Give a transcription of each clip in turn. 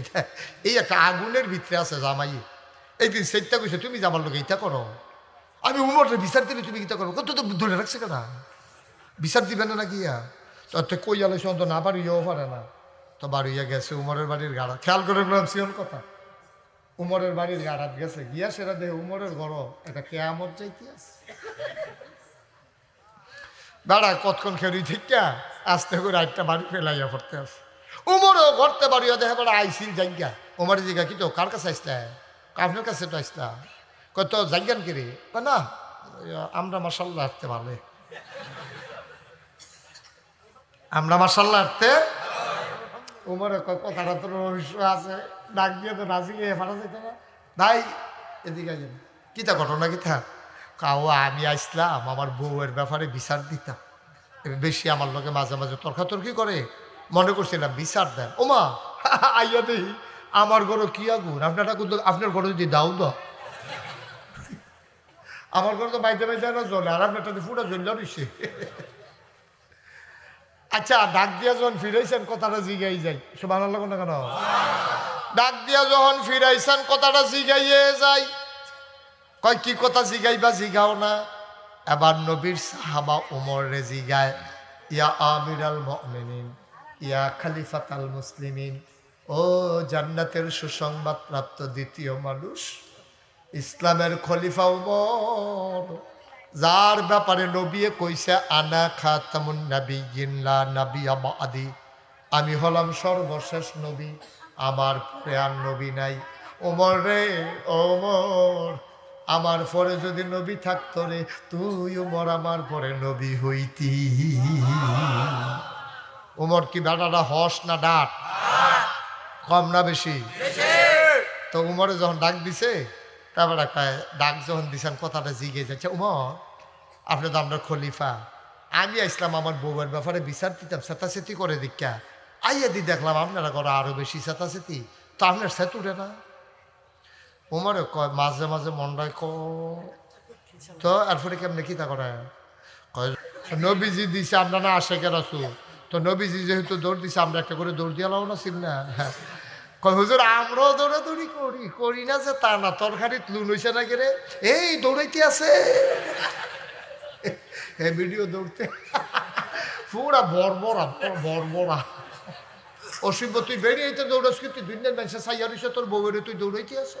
এটা এই একটা আগুনের ভিতরে আছে জামাই একদিন সেটটা কইছে, তুমি জামার লোক এইটা করো? আমি উমরের বিচার দিলে তুমি কিতা করো কত তো ধরে রাখছে কেনা বিচার দিবে না ইয়া? তো কই আলো সন্ত না বাড়িয়েও পারে না। তো বাড়িয়ে গেছে উমরের বাড়ির গাড়া খেয়াল করে বললাম সিয়ন কথা। উমরের বাড়ির গাড়াত গেছে, গিয়া সেটা দেখে উমরের ঘর এটা কেয়ামত যাইতে আছে। বেড়া কতক্ষণ খেরি ঠিক আস্তে করে একটা বাড়ি ফেলাইয়া পড়তে আছে। উমরও ঘরতে বাড়িও দেখে বেড়া আইসিল জাঙ্গা উমর জিগা কি তো? কার কাছে আসলা আপনার কাছে তো আসলা কত জাঙ্গান কিরে কয়, না, আমরা মাসাল্লাহ আসতে ভালো আমরা মাসাল্লাহ আসতে উমরে কথাটা রহস্য আছে। ডাক দিয়ে তো রাজি গিয়ে ফাটা যেত না। ভাই এদিকে আসেন। কিতা ঘটনা কিতা কাও আমি আসলাম, আমার বউয়ের ব্যাপারে বিচার দিতাম। বেশি আমার লোকে মাঝে মাঝে তর্কাতর্কি করে। মনে করছিলাম বিচার দেন। ওমা, আইয়া দেই, আমার ঘরে কি আগুন? আপনারটা কিন্তু আপনার ঘরে যদি দাও দাও আমার ঘরে তো বাইতে বাইতে না জ্বলে, আর আপনারটা ফুটা জ্বললে রয়েছে আচ্ছা ডাক দিয়া যখন ফিরাইছেন, কথাটা জিগাই যাই। সব আনার লাগো না কেন ডাক দিয়া যখন ফিরাইছেন, কথাটা জিগাইয়ে যাই। কয়, কি কথা জিগাইবা, জিগাও না। এবার নবীর সাহাবা উমর রে জিগায়, ইয়া আমির আল মিনিন ইয়া খালিফাত আল মুসলিমিন, ও জান্নাতের সুসংবাদ প্রাপ্ত দ্বিতীয় মানুষ, ইসলামের খলিফা উমর, যার ব্যাপারে নবিয়ে কইছে, আনা খা খাতামুন নবী জিনলা নবী আদি আমি হলাম সর্বশেষ নবী, আমার প্রেয়ার নবী নাই। ওমর রে ওমর আমার পরে যদি নবী থাকতো রে, তুই উমর আমার পরে নবী হইতি। উমর, কি বেটাটা হস না ডাক? কম না বেশি? তো উমরে যখন ডাক দিছে তারপরে ডাক যখন দিছেন, কথাটা জিগে যাচ্ছে, উমর, আপনি তো আমরা খলিফা। আমি আসলাম আমার বউয়ের ব্যাপারে বিচার দিতাম সেতাসেতি করে দীক্ষা। আইয়া দি দেখলাম আপনারা করো আরও বেশি সেতাসেতি তো আপনার সেত উঠে না? উমরে কয়, মাঝে মাঝে মনটায় ক তো এরপরে কেমনে কি তা করে কয়, নবীজি দিছে, আমরা না আসে কেন তো নবীজি যেহেতু দৌড় দিছে, আমরা একটা করে দৌড় দিয়ে লাও না সিম না? হ্যাঁ। কয়, হুজুর, আমরাও দৌড়াদৌড়ি করি করি না যে তা না, তরকারিত লুন হইছে না কেরে এই দৌড়াইতে আছে? এই ভিডিও দৌড়তে। পুরা বর্বরা বর্বরা। অসীম, তুই বেরিয়ে বেরিয়েতে দৌড়াস কিন্তু দুই দিন মানুষের সাইয়া রইছে, তোর বউয়ের, তুই দৌড়াইতে আছে?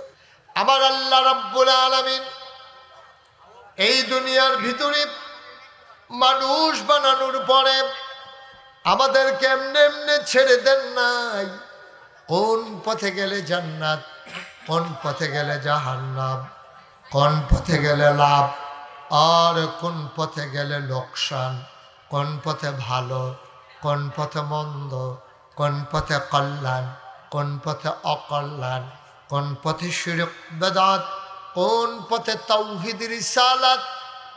আমার আল্লাহ রাব্বুল আলামিন এই দুনিয়ার ভিতরে মানুষ বানানোর পরে আমাদের কেমনে এমনে ছেড়ে দেন নাই কোন পথে গেলে জান্নাত কোন পথে গেলে জাহান্নাম কোন পথে গেলে লাভ আর কোন পথে গেলে লোকসান কোন পথে ভালো কোন পথে মন্দ কোন পথে কল্যাণ কোন পথে অকল্যাণ কোন পথে শিরক বেদাত কোন পথে তৌহিদ রিসালাত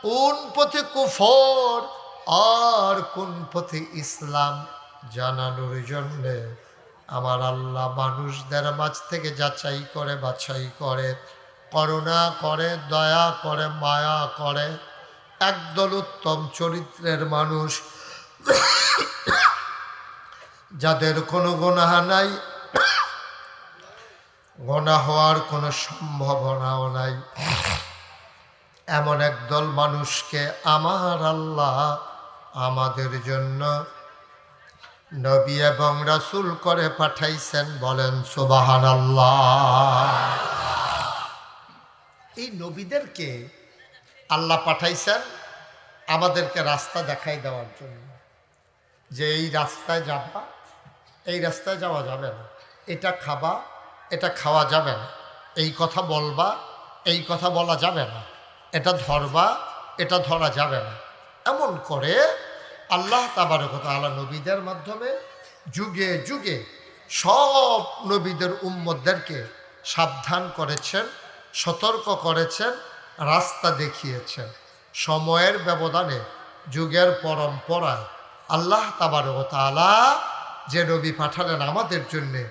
কোন পথে কুফর আর কোন পথে ইসলাম জানানোর জন্যে? আমার আল্লাহ মানুষদের মাঝ থেকে যাচাই করে, বাছাই করে, করুণা করে, দয়া করে, মায়া করে। একদল উত্তম চরিত্রের মানুষ। যাদের কোনো গোনাহ নাই গোনা হওয়ার কোনো সম্ভাবনাও নাই। এমন একদল মানুষকে আমার আল্লাহ আমাদের জন্য নবী এবং রাসুল করে পাঠাইছেন বলেন সুবাহান এই নবীদেরকে আল্লাহ পাঠাইছেন আমাদেরকে রাস্তা দেখাই দেওয়ার জন্য। যে এই রাস্তায় যাবা, এই রাস্তায় যাওয়া যাবে না। এটা খাবা, এটা খাওয়া যাবে না। এই কথা বলবা, এই কথা বলা যাবে না। এটা ধরবা, এটা ধরা যাবে না। এমন করে আল্লাহ তাবারকতা আল্লাহ নবীদের মাধ্যমে যুগে যুগে সব নবীদের উম্মদদেরকে সাবধান করেছেন, সতর্ক করেছেন, রাস্তা দেখিয়েছেন। সময়ের ব্যবধানে, যুগের পরম্পরায় আল্লাহ তাবারকতা আলা যে নবী পাঠালেন আমাদের জন্যে,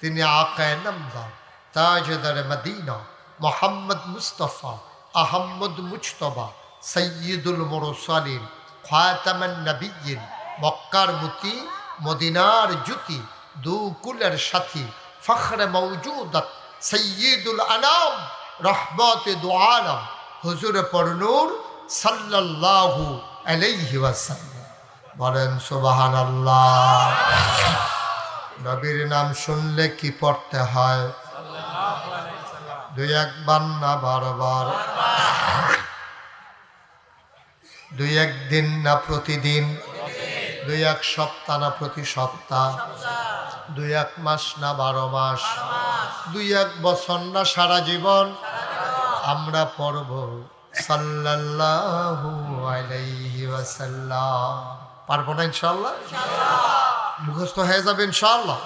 তিনি আকায় নামদার তাজদার Medina, Muhammad Mustafa, Ahmad Mujtaba, সৈয়দুল মোরসালিন খাতামান নবীন মক্কার মুতি, মদিনার জুতি দু কুলের সাথী, ফখরে মৌজুদত সৈয়দুল আনাম, রহমতে দোয়ালম হুজুর পরনুর সাল্লাল্লাহু আলাইহি ওয়াসাল্লাম। বলেন, সুবহানাল্লাহ। নবীর নাম শুনলে কি পড়তে হয়? দুই একবার না বারবার? দুই একদিন না প্রতিদিন, দুই এক সপ্তাহ না প্রতি সপ্তাহ, দুই এক মাস না বারো মাস, দুই এক বছর না সারা জীবন আমরা পড়ব সাল্লাল্লাহু পারব না ইনশাল্লাহ মুখস্থ হয়ে যাবে ইনশাল্লাহ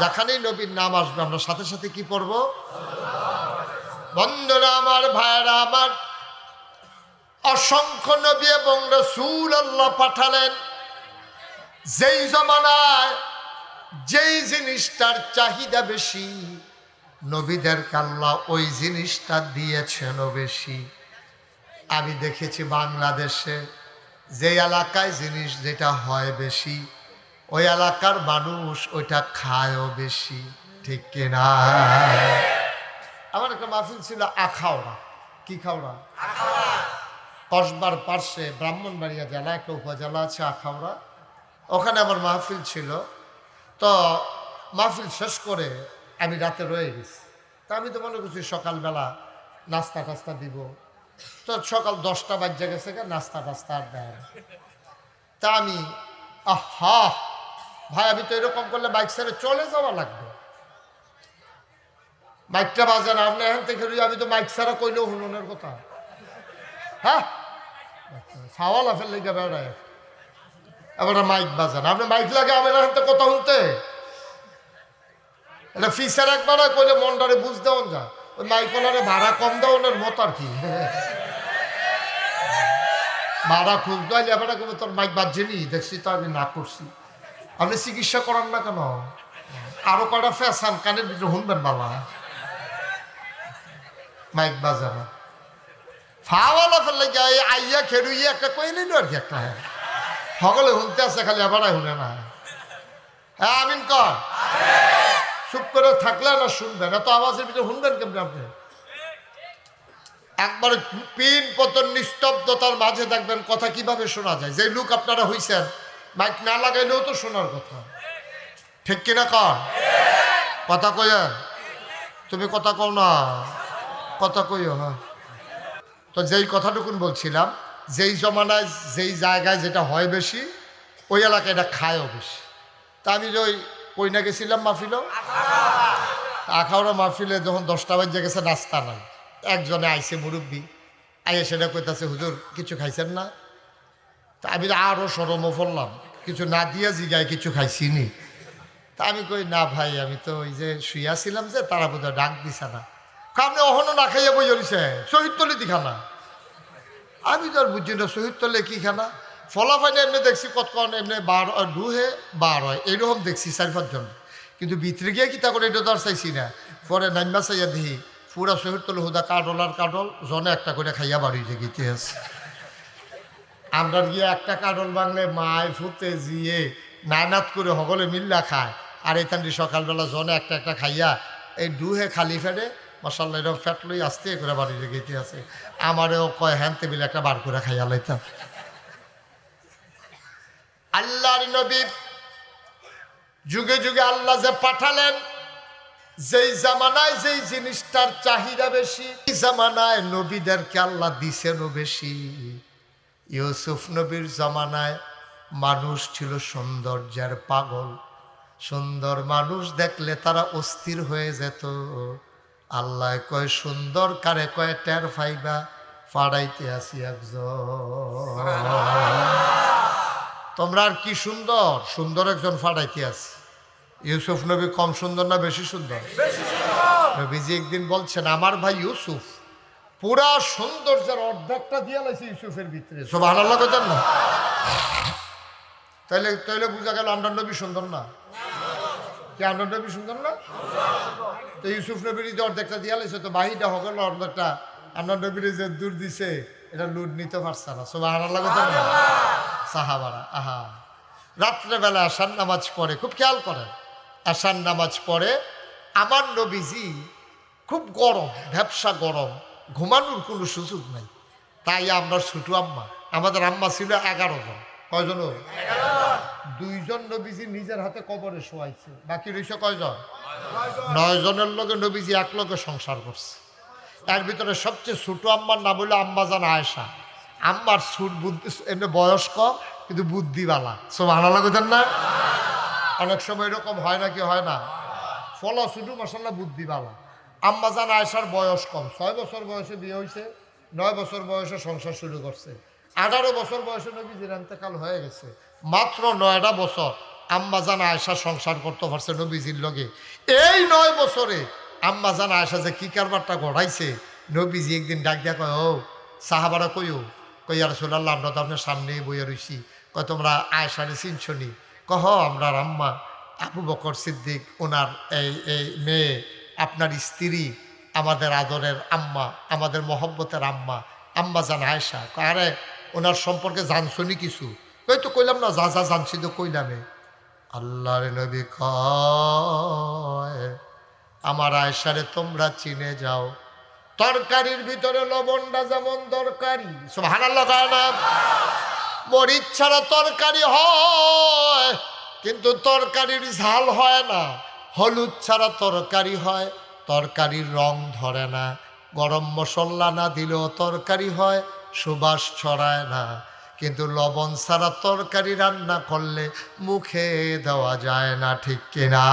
যেখানেই নবীর নাম আসবে, আমরা সাথে সাথে কি পড়ব? বন্ধুরা, আমার ভাইয়েরা, আমার অসংখ্য নবী এবং রসুল আল্লাহ পাঠালেন। যেই জমানায় যেই জিনিসটার চাহিদা বেশি নবীদের আল্লাহ ওই জিনিসটা দিয়েছেন বেশি। আমি দেখেছি বাংলাদেশে যে এলাকায় জিনিস যেটা হয় বেশি, ওই এলাকার মানুষ ওইটা খায়ও বেশি, ঠিক কিনা আমার একটা মাহফিল ছিল আখাওড়া কি খাওড়া কসবার পার্শ্বে ব্রাহ্মণবাড়িয়া জেলা, একটা উপজেলা আছে আখাউড়া। ওখানে আমার মাহফিল ছিল। তো মাহফিল শেষ করে আমি রাতে রয়ে গেছি। তা আমি তো মনে করছি সকালবেলা নাস্তা টাস্তা দিব। তো সকাল দশটা বাজে গেছে নাস্তা টাস্তা আর দেয়। তা আমি, আহা! ভাই, আমি তো এরকম করলে বাইক ছেড়ে চলে যাওয়া লাগবে। মাইকটা বাজে না, আপনি এখান থেকে আমি তো মাইক ছাড়া কইলেও হুননের কথা। হ্যাঁ? সাওয়াল আফের লেগে বেড়ায়। এবার মাইক বাজান। আপনি মাইক লাগে আমার থেকে কথা শুনতে? এটা ফিসার একবার কইলে মনটারে বুঝ দেওয়ান যা। ওই মাইক ওনারে ভাড়া কম দেওয়ানোর মত আর কি। ভাড়া খুঁজ দেওয়ালে এবার কিন্তু তোর মাইক বাজছেনি দেখছি তো আমি না করছি। আপনি চিকিৎসা করান না কেন? আরও কয়টা ফ্যাশন, কানের ভিতরে শুনবেন বাবা। মাইক বাজানো। ফাওয়ালা ফেললে গিয়ে আইয়া খেরুইয়া একটা কইলেন আর কি একটা? সকলে শুনতে আছে খালি আবার শুনে না। হ্যাঁ আমিন কর। চুপ করে থাকলে না শুনবেন, এত আওয়াজের ভিতরে শুনবেন কেমন আপনি? একবারে পিন পতন নিস্তব্ধতার মাঝে দেখবেন কথা কীভাবে শোনা যায়। যে লুক আপনারা হইছেন, মাইক না লাগাইলেও তো শোনার কথা। ঠিক কিনা কর? কথা কইয়া? তুমি কথা কও না? কথা কইও হ্যাঁ। তো যেই কথাটুকুন বলছিলাম, যেই জমানায়, যেই জায়গায় যেটা হয় বেশি, ওই এলাকায় এটা খায়ও বেশি। তা আমি যে ওই কইনা গেছিলাম মাহফিলও? আখাওড়া মাহফিলে যখন দশটা বাজে গেছে, নাস্তা নাই। একজনে আইসে মুরব্বী, আইয়ে সেটা কইতাছে, হুজুর, কিছু খাইছেন না? তা আমি আরও সরমও ফললাম কিছু না দিয়ে জিগায় কিছু খাইছি নি তা আমি কই, না ভাই, আমি তো ওই যে শুইয়াছিলাম যে, তারা বোধহয় ডাক দিছে না। আপনি অহনো না খাইয়া বই জড়িছে শহীদ তলে দি খানা। আমি তো আর বুঝছি না, শহীদ তলে কি খানা? ফলাফাইনে এমনি দেখছি কতক্ষণ এমনি বার, দুহে বার হয়। এইরকম দেখছি চারি পাঁচজন কিন্তু ভিতরে গিয়ে কি তা করে এটা তো আর চাইছি না। পরে নাইমা চাইয়া দিহি পুরা শহীদ তলে হুদা কাডল আর কাডল জনে একটা করে খাইয়া বাড়ি যে গীতে আছে আমরা গিয়ে একটা কাডল বাংলে মায় ফুতে জিয়ে নায়নাত করে সকলে মিল্লা খায়। আর তান্ডি সকালবেলা জনে একটা একটা খাইয়া এই দুহে খালি ফেটে মশাল্লা এরকম ফ্যাট লই আসতে করে বাড়ি রেখেতে আছে। আমারও কয়, হ্যান টেবিল একটা বার করে খাইয়া লাইতাম। আল্লাহর নবী যুগে যুগে আল্লাহ যে পাঠালেন, যেই জামানায় যেই জিনিসটার চাহিদা বেশি জামানায় নবীদেরকে আল্লাহ দিছেনও বেশি। ইউসুফ নবীর জামানায় মানুষ ছিল সৌন্দর্যের পাগল। সুন্দর মানুষ দেখলে তারা অস্থির হয়ে যেত। আল্লাহ কয় সুন্দর কারে কয় টের ফাইবা ফাড়াইতে আসি একজন। তোমরা আর কি সুন্দর? সুন্দর একজন ফাড়াইতে আছে। ইউসুফ নবী কম সুন্দর না বেশি সুন্দর? নবীজি একদিন বলছেন আমার ভাই ইউসুফ পুরা সৌন্দর্যের অর্ধেকটা দিয়ে লাইছে ইউসুফের ভিতরে। সব আল্লাহ কথা না। তাইলে তাইলে বোঝা গেল আমরা নবী সুন্দর না। কি আমরা নবী সুন্দর না? তো ইউসুফ নবীর যে অর্ধেকটা দিয়া লাইছে, তো বাহিটা না অর্ধেকটা আমরা নবীর যে দূর দিছে, এটা লুট নিতে পারছে না। সব কথা না সাহাবারা, আহা। রাত্রেবেলা আসার নামাজ পড়ে, খুব খেয়াল করেন, আসার নামাজ পড়ে আমার নবীজি খুব গরম ব্যবসা গরম, ঘুমানোর কোনো সুযোগ নাই। তাই আমরা ছোটো আম্মা, আমাদের আম্মা ছিল এগারো জন। কয়জন? দুইজন নবীজি নিজের হাতে কবরে শোয়াইছে। বাকি রয়েছে কয়জন? নয় জনের লোকে নবীজি এক লগে সংসার করছে। তার ভিতরে সবচেয়ে ছোট আম্মার নাম হলো আম্মাজান আয়েশা। আম্মার সুট বুদ্ধি এমনি বয়স কম, কিন্তু বুদ্ধিওয়ালা সব ভালো লাগতেন না? অনেক সময় এরকম হয় না কি হয় না? ফলো শুধু মশাল্লা বুদ্ধিওয়ালা আম্মাজান আয়েশার বয়স কম। ছয় বছর বয়সে বিয়ে হয়েছে নয় বছর বয়সে সংসার শুরু করছে। আঠারো বছর বয়সে নবীজির এন্তেকাল হয়ে গেছে। মাত্র নয়টা বছর আম্মাজান আয়েশা সংসার করতে পারছে নবীজির লগে। এই নয় বছরে আম্মাজান আয়েশা যে কি কারবারটা গড়াইছে নবীজি একদিন ডাক দিয়া কয়, ও, সাহাবারা কইও? কই আর সোল্লাহ আমরা তো আপনার সামনেই বইয়া রইছি। কয়, তোমরা আয়েশারে চিনছনি? কহ, আমরা আম্মা, আবু বকর সিদ্দিক, ওনার এই এই মেয়ে, আপনার স্ত্রী, আমাদের আদরের আম্মা, আমাদের মহব্বতের আম্মা আম্মা জান আয়েশা। আরে, ওনার সম্পর্কে জানছনি কিছু? ওই তো কইলাম না, যা যা, জানছি তো কইলামে আল্লাহর নবী কয়, আমার আয়েশারে তোমরা চিনে যাও। তরকারির ভিতরে লবণটা যেমন দরকারি। সব হানাল্লা না? মরিচ ছাড়া তরকারি হয়, কিন্তু তরকারির ঝাল হয় না। হলুদ ছাড়া তরকারি হয়, তরকারির রং ধরে না। গরম মশলা না দিলেও তরকারি হয়, সুবাস ছড়ায় না। কিন্তু লবণ ছাড়া তরকারি রান্না করলে মুখে দেওয়া যায় না, ঠিক কিনা?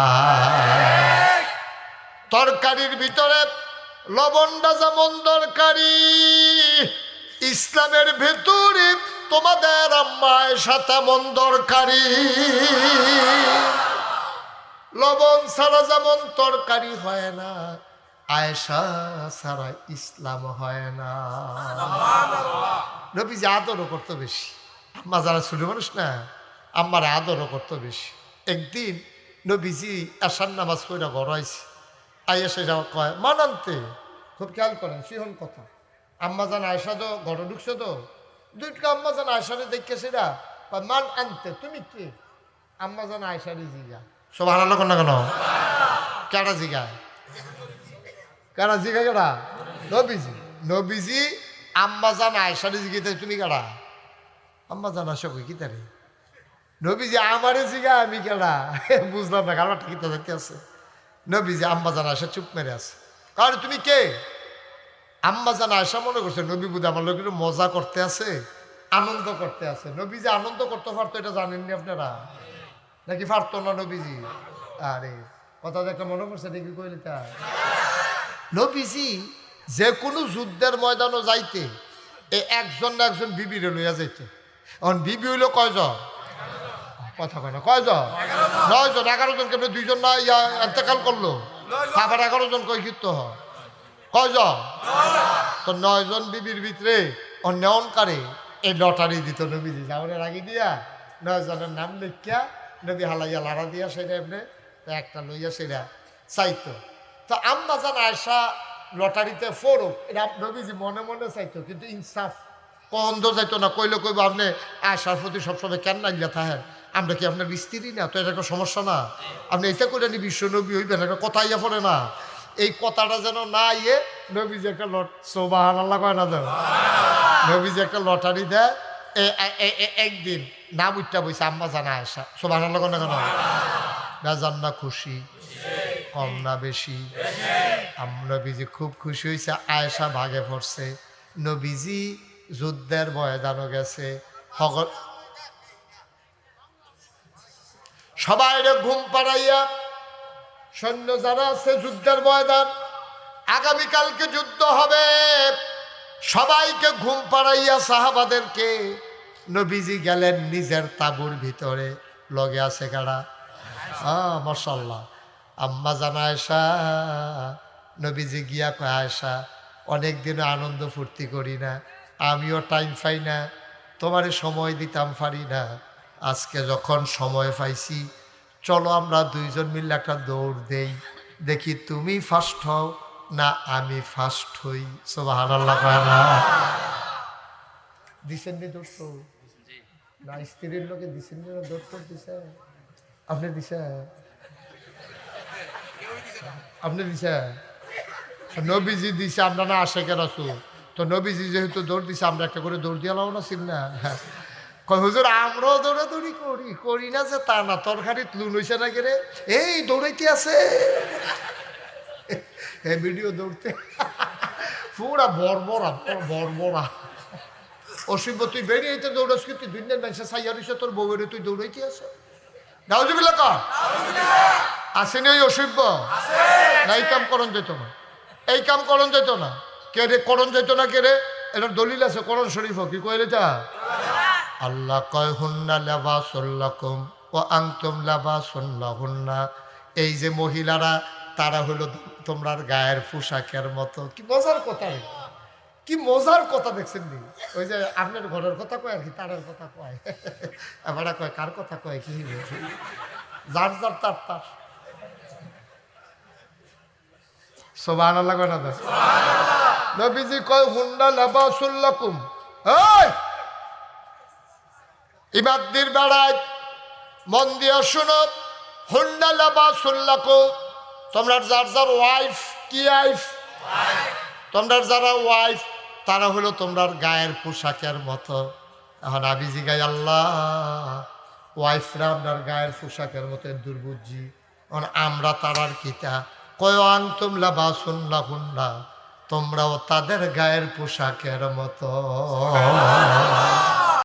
তরকারির ভিতরে লবণটা যেমন দরকারি, ইসলামের ভেতরে তোমাদের আম্মায় তেমন দরকারি। লবণ ছাড়া যেমন তরকারি হয় না আয়েশা ছাড়া ইসলাম হয় না। নবীজি আদরও করতো বেশি। আম্মা যারা ছোট মানুষ না আম্মার আদরও করতো বেশি। একদিন নবীজি আসার নামাজ কইরা গড়াইছে। আইয়া সেটা কয় মান আনতে খুব খেয়াল করেন সিহন কথা। আম্মা জান আয়সা তো ঘরে ঢুকছো তো। দুইটা আম্মা জান আয়সারে দেখে সেটা কয়, মান আনতে তুমি কে? আম্মা জান আয়সারে জিগা। সব হারালো না কেন? কেডা জিগায় কেডা জিগা কেডা নবীজি। নবীজি আম্মা জান আয়সারে জিগিতে তুমি কেডা আম্মা জান কই, কি তারে? নবীজি আমারে জিগা আমি কেডা বুঝলাম না, কারণ ঠিক দেখতে আছে। নবীজি আম্মা জান আয়সা চুপ মেরে আছে। আর তুমি কে? আম্মা জান আয়সা মনে করছে, নবী বুধ আমার লোক মজা করতে আছে, আনন্দ করতে আছে। নবীজি আনন্দ করতে পারতো, এটা জানেননি আপনারা? নাকি পারতো না নবীজি? আরে, কথা দেখে মনে করছে নাকি কইলে তা নবীজি যে কোনো যুদ্ধের ময়দানও যাইতে, এ একজন না একজন বিবিরে লইয়া যাইতে। এখন বিবি হইল কয়জন? কথা কয় না, কয়জন? নয় জন এগারো জন কেমন দুইজন না ইয়া এতেকাল করল? আবার এগারো জন কয় কীর্ত কয়জন? তো নয়জন বিবির ভিতরে অন্যনকারে এই লটারি দিত নবীজি। যাওয়ার আগে দিয়া নয়জনের নাম লিখিয়া নবী হালাইয়া লাড়া দিয়া সেটা এমনি একটা লইয়া সেটা চাইতো। তো আম্মা জান আয়সা লটারিতে ফোরক এটা নবীজি মনে মনে চাইতো, কিন্তু ইনসাফ কন্দ যাইতো না, কইলে কইব, আপনি আয়সার প্রতি সবসময় কেন নাইলা থাকেন? আমরা কি আপনার স্ত্রী না? তো এটা একটা সমস্যা না। আপনি এটা করে নি বিশ্ব নবী হইবেন, একটা কথা ইয়া পড়ে না। এই কথাটা যেন না ইয়ে নবীজি একটা লট সোবাহান আল্লাহ কয় না যেন? নবীজি একটা লটারি দেয় একদিন নাম উঠটা বইছে আম্মা জানা আয়সা সোবাহান আল্লাহ কয় না কেন বেজান না খুশি। কম না বেশি। নবীজি খুব খুশি হয়েছে আয়েশা ভাগে পড়ছে। নবীজি যুদ্ধের ময়দানও গেছে। হগর সবাই ঘুম পাড়াইয়া, সৈন্য যারা আছে যুদ্ধের ময়দান, আগামীকালকে যুদ্ধ হবে। সবাইকে ঘুম পাড়াইয়া সাহাবাদেরকে নবীজি গেলেন নিজের তাবুর ভিতরে। লগে আছে কারা? আহ মশাল্লাহ আম্মা জানা আয়সা নবীজি গিয়া কয় আয়সা অনেক দিন আনন্দ ফুর্তি করি না আমিও টাইম পাই না তোমারে সময় দিতাম পারি না। আজকে যখন সময় পাইছি চলো আমরা দুইজন মিলে একটা দৌড় দেই দেখি তুমি ফার্স্ট হও না আমি ফার্স্ট হই। সোবাহান দিছেন নি। দৌড়? না স্ত্রীর লোকে দিছেন নি দৌড় দিছে? আপনি দিছে আপনি দিছে? নবীজি দিছে, আমরা না আশেকে রাসুল তো নবীজি যেহেতু দৌড় দিছে, আমরা একটা করে দৌড় দিয়ে লাও না, সিম না? কয়, হুজুর, আমরাও দৌড়াদৌড়ি করি করি না যে তা না তরকারিত লুন হইছে না রে? এই দৌড়াইতে আছে? এই ভিডিও দৌড়তে। পুরা বড়বড়া বড়বড়া অসীম তুই বেরিয়ে তো দৌড়াস কি? তুই দুনিয়ার মানুষে সাইয়া রইছে তোর বউয়ের তুই দৌড়াইতে আছে? নাউজুবিল্লাহ কা। আসেনি ওই অসভ্য? না এই কাম করণ যেত না। এই কাম করণ যেত না। কে রে করণ যেত না কে রে? এটার দলিল আছে করণ শরীফ, কি কয়ে রে তা? আল্লাহ কয়, হুন্না লেবা সল্লাকুম ও আংতুম লেবা সল্লাহুন্না এই যে মহিলারা, তারা হলো তোমরার গায়ের পোশাকের মতো। কি মজার কথা কি মজার কথা দেখছেন নি? ওই যে আপনার ঘরের কথা কয় আর কি, তারের কথা কয়। এবার কয়, কার কথা কয়? কি যার যার তার তার। সোবান আল্লাহ না দাস নবীজি কয় হুন্ডা লাবাসুল্লাকুম এই! ইমাদ্দির বেড়ায়, মন দিয়ে শুনো হুন্ডা লাবাসুল্লাকুম তোমরা যার যার ওয়াইফ কি ওয়াইফ তোমরা যারা ওয়াইফ তারা হলো তোমরার গায়ের পোশাকের মতো। এখন আবিজি গাই আল্লাহ ওয়াইফরা আপনার গায়ের পোশাকের মতো এখন আমরা তারার কিতা কয়াং তুমলা বা শুনলা হুন্না তোমরাও তাদের গায়ের পোশাকের মতো।